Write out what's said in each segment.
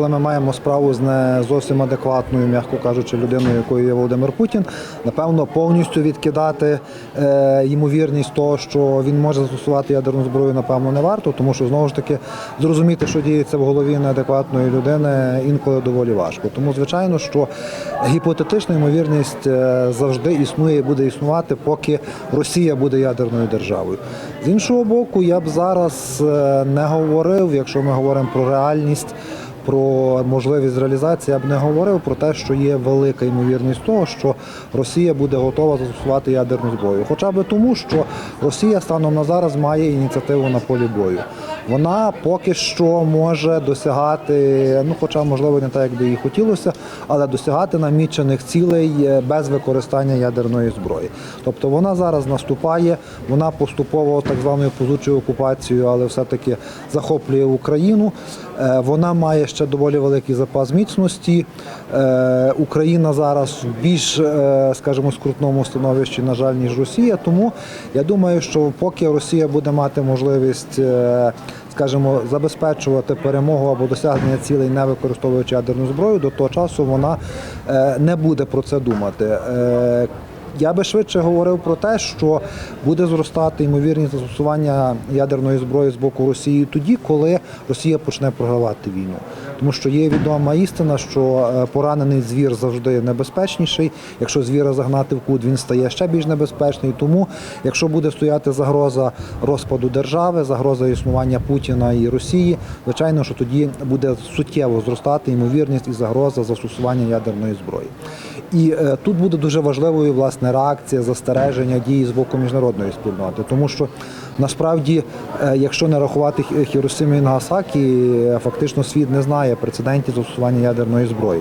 коли ми маємо справу з не зовсім адекватною, м'яко кажучи, людиною, якою є Володимир Путін, напевно, повністю відкидати е, ймовірність того, що він може застосувати ядерну зброю, напевно, не варто, тому що знову ж таки зрозуміти, що діється в голові неадекватної людини, інколи доволі важко. Тому, звичайно, що гіпотетична ймовірність е, завжди існує і буде існувати, поки Росія буде ядерною державою. З іншого боку, я б зараз е, не говорив, якщо ми говоримо про реальність. Про можливість реалізації я б не говорив про те, що є велика ймовірність того, що Росія буде готова застосувати ядерну зброю. Хоча б тому, що Росія станом на зараз має ініціативу на полі бою. Вона поки що може досягати, ну хоча можливо не так, як би їй хотілося, але досягати намічених цілей е, без використання ядерної зброї. Тобто вона зараз наступає, вона поступово так званою позучою окупацією, але все-таки захоплює Україну. Е, Вона має ще доволі великий запас міцності. Е, Україна зараз більш, скажімо, скрутному становищі, на жаль, ніж Росія. Тому я думаю, що поки Росія буде мати можливість, е, скажімо, забезпечувати перемогу або досягнення цілей, не використовуючи ядерну зброю, до того часу вона е, не буде про це думати. Е, я би швидше говорив про те, що буде зростати ймовірність застосування ядерної зброї з боку Росії тоді, коли Росія почне програвати війну. Тому що є відома істина, що е, поранений звір завжди небезпечніший. Якщо звіра загнати в кут, він стає ще більш небезпечний. Тому, якщо буде стояти загроза розпаду держави, загроза існування Путіна і Росії, звичайно, що тоді буде суттєво зростати ймовірність і загроза застосування ядерної зброї. І е, тут буде дуже важливою власне реакція, застереження дії з боку міжнародної спільноти, тому що насправді, е, якщо не рахувати Хі- Хіросиму і Нагасакі, фактично світ не знає прецедентів застосування ядерної зброї.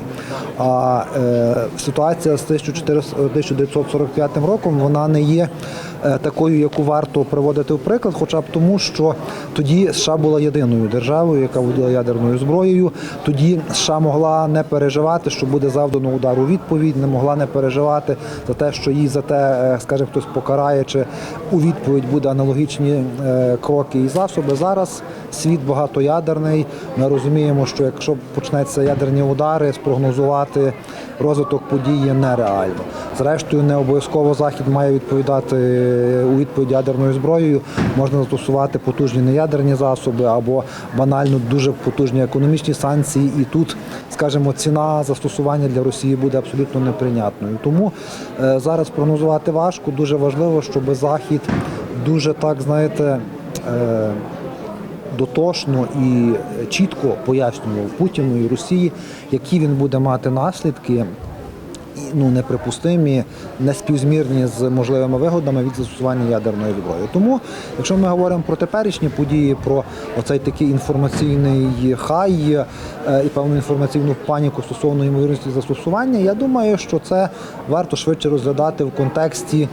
А е, ситуація з 1945 роком вона не є е, такою, яку варто приводити в приклад, хоча б тому, що тоді США була єдиною державою, яка володіла ядерною зброєю. Тоді США могла не переживати, що буде завдано удар у відповідь, не могла не переживати за те, що їй за те, е, скаже хтось покарає, чи у відповідь буде аналогічні е, кроки і засоби. Зараз світ багатоядерний. Ми розуміємо, що якщо почнеться ядерні удари, спрогнозувати розвиток подій є нереально. Зрештою, не обов'язково захід має відповідати у відповідь ядерною зброєю. Можна застосувати потужні неядерні засоби або банально дуже потужні економічні санкції. І тут, скажімо, ціна застосування для Росії буде абсолютно неприйнятною. Тому е, зараз прогнозувати важко. Дуже важливо, щоб захід дуже так знаєте. Дотошно і чітко пояснював Путіну і Росії, які він буде мати наслідки. Ну, неприпустимі, неспівзмірні з можливими вигодами від застосування ядерної зброї. Тому, якщо ми говоримо про теперішні події, про оцей такий інформаційний хай і певну інформаційну паніку стосовно ймовірності застосування, я думаю, що це варто швидше розглядати в контексті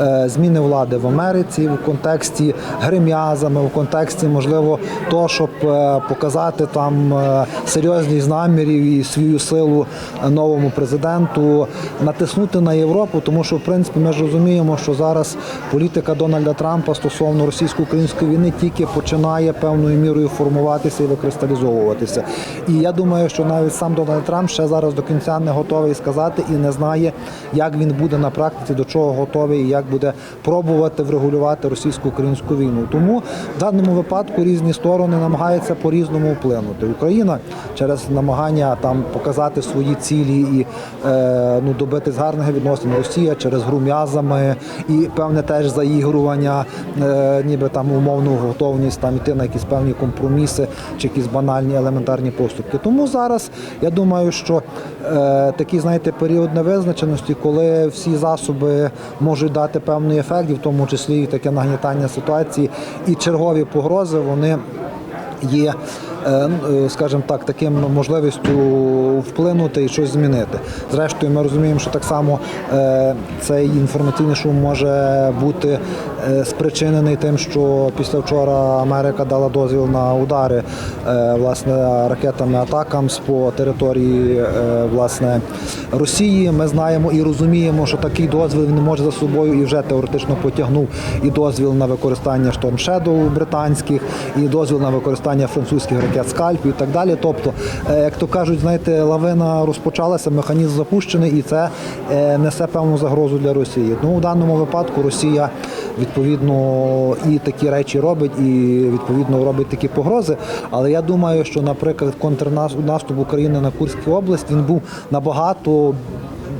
е, зміни влади в Америці, в контексті грим'язами, в контексті, можливо, того, щоб е, показати там е, серйозність намірів і свою силу новому президенту, натиснути на Європу, тому що в принципі ми ж розуміємо, що зараз політика Дональда Трампа стосовно російсько-української війни тільки починає певною мірою формуватися і викристалізовуватися. І я думаю, що навіть сам Дональд Трамп ще зараз до кінця не готовий сказати і не знає, як він буде на практиці, до чого готовий і як буде пробувати врегулювати російсько-українську війну. Тому в даному випадку різні сторони намагаються по-різному вплинути. Україна через намагання там показати свої цілі і е, ну, добитись гарних відносин. Росія через гру м'язами і певне теж заігрування, е, ніби там умовну готовність там іти на якісь певні компроміси чи якісь банальні елементарні поступки. Тому зараз я думаю, що е, такий, знаєте, період невизначеності, коли всі засоби можуть дати певний ефект, і в тому числі і таке нагнітання ситуації, і чергові погрози вони є, скажімо так, таким можливістю вплинути і щось змінити. Зрештою, ми розуміємо, що так само е, цей інформаційний шум може бути е, спричинений тим, що після вчора Америка дала дозвіл на удари е, власне ракетами атакамс по території е, власне Росії. Ми знаємо і розуміємо, що такий дозвіл він може за собою і вже теоретично потягнув і дозвіл на використання Shadow британських, і дозвіл на використання французьких ракет скальпів і так далі. Тобто, е, як то кажуть, знаєте, лавина розпочалася, механізм запущений, і це е, несе певну загрозу для Росії. Ну, у даному випадку Росія відповідно і такі речі робить, і відповідно робить такі погрози. Але я думаю, що, наприклад, контрнаступ України на Курську область він був набагато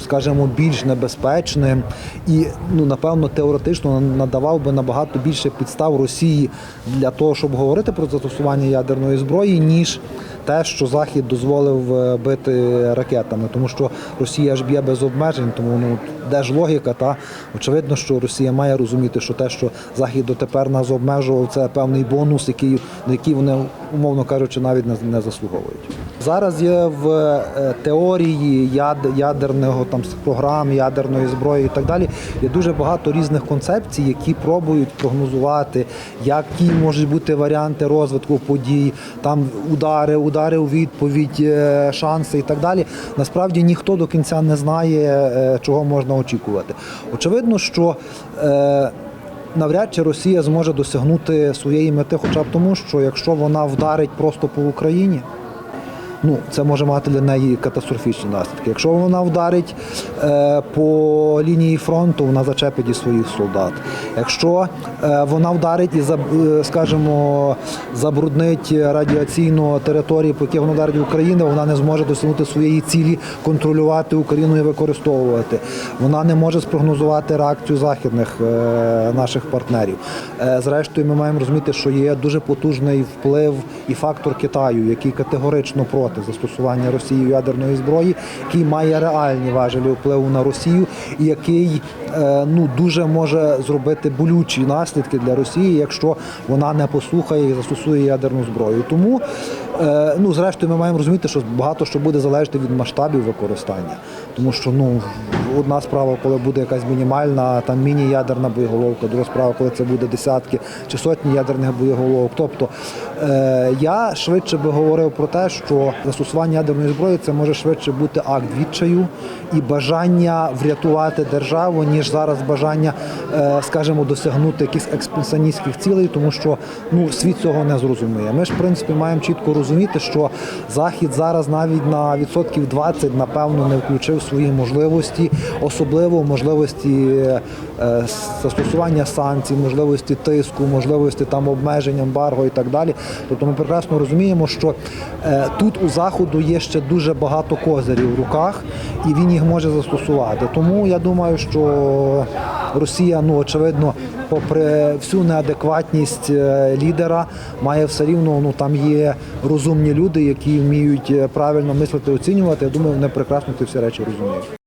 скажімо, більш небезпечним і ну напевно теоретично надавав би набагато більше підстав Росії для того, щоб говорити про застосування ядерної зброї, ніж те, що Захід дозволив е, бити ракетами, тому що Росія ж б'є без обмежень, тому ну де ж логіка? Та очевидно, що Росія має розуміти, що те, що Захід дотепер нас обмежував, це певний бонус, який на який вони умовно кажучи, навіть не, не заслуговують. Зараз є в е, теорії яд, ядерного там програм, ядерної зброї і так далі. Є дуже багато різних концепцій, які пробують прогнозувати, які можуть бути варіанти розвитку подій, там удари, удари у відповідь, е, шанси і так далі. Насправді ніхто до кінця не знає, е, чого можна очікувати. Очевидно, що навряд чи Росія зможе досягнути своєї мети, хоча б тому, що якщо вона вдарить просто по Україні. Ну, це може мати для неї катастрофічні наслідки. Якщо вона вдарить е, по лінії фронту, вона зачепить і своїх солдат. Якщо е, вона вдарить і е, скажімо, забруднить радіаційно території, по яких вона вдарить Україну, вона не зможе досягнути своєї цілі контролювати Україну і використовувати. Вона не може спрогнозувати реакцію західних е, наших партнерів. Е, зрештою, ми маємо розуміти, що є дуже потужний вплив і фактор Китаю, який категорично проти застосування Росією ядерної зброї, який має реальні важелі впливу на Росію, і який е, ну дуже може зробити болючі наслідки для Росії, якщо вона не послухає і застосує ядерну зброю. Тому е, ну зрештою ми маємо розуміти, що багато що буде залежати від масштабів використання, тому що ну одна справа, коли буде якась мінімальна там міні-ядерна боєголовка, друга справа, коли це буде десятки чи сотні ядерних боєголовок. Тобто е, я швидше би говорив про те, що застосування ядерної зброї це може швидше бути акт відчаю і бажання врятувати державу, ніж зараз бажання, е, скажімо, досягнути якихось експансіоністських цілей, тому що ну світ цього не зрозуміє. Ми ж в принципі маємо чітко розуміти, що захід зараз навіть на відсотків 20, напевно не включив свої можливості, особливо можливості е, застосування санкцій, можливості тиску, можливості там обмежень, ембарго і так далі. Тобто ми прекрасно розуміємо, що е, тут у заходу є ще дуже багато козирів в руках, і він їх може застосувати. Тому я думаю, що Росія, ну очевидно, попри всю неадекватність е, лідера, має все рівно. Ну там є розумні люди, які вміють правильно мислити, оцінювати. Я думаю, вони прекрасно ці всі речі розуміють.